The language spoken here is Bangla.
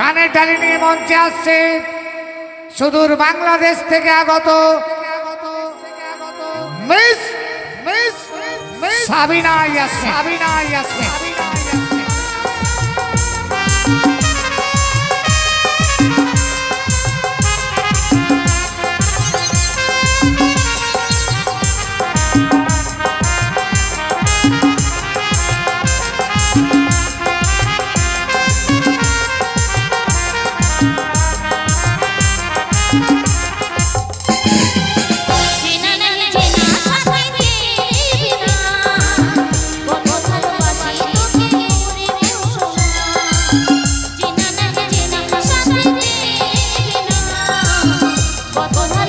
গানের ডালি নিয়ে মঞ্চে আসছে। সুদূর বাংলাদেশ থেকে আগত মিস মিস সাবিনা ইয়াসমিন। সাবিনা ইয়াসমিন। Под